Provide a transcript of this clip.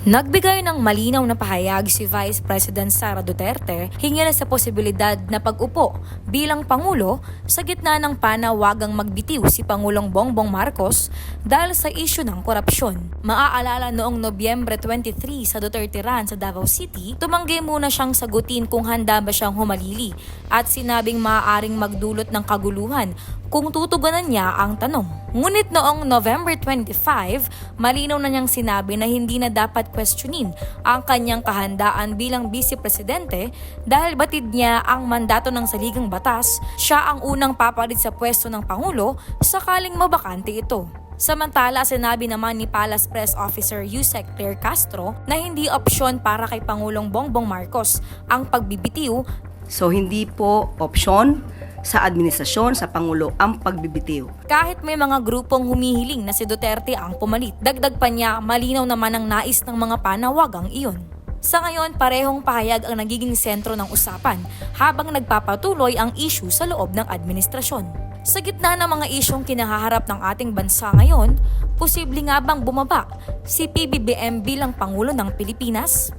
Nagbigay ng malinaw na pahayag si Vice President Sara Duterte hinggil sa posibilidad na pag-upo bilang Pangulo sa gitna ng panawagang magbitiw si Pangulong Bongbong Marcos dahil sa isyu ng korupsyon. Maaalala noong Nobyembre 23 sa Duterte Run sa Davao City, tumanggi muna siyang sagutin kung handa ba siyang humalili at sinabing maaaring magdulot ng kaguluhan kung tutugunan niya ang tanong. Ngunit noong November 25, malinaw na niyang sinabi na hindi na dapat questionin ang kanyang kahandaan bilang vice presidente dahil batid niya ang mandato ng saligang batas, siya ang unang papalit sa pwesto ng Pangulo sakaling mabakante ito. Samantala, sinabi naman ni Palace Press Officer Yusek Claire Castro na hindi opsyon para kay Pangulong Bongbong Marcos ang pagbibitiw So hindi po opsyon sa administrasyon sa Pangulo ang pagbibitiw. Kahit may mga grupong humihiling na si Duterte ang pumalit, dagdag pa niya malinaw naman ang nais ng mga panawagang iyon. Sa ngayon, parehong pahayag ang nagiging sentro ng usapan habang nagpapatuloy ang issue sa loob ng administrasyon. Sa gitna ng mga isyong kinahaharap ng ating bansa ngayon, posible nga bang bumaba si PBBM bilang Pangulo ng Pilipinas?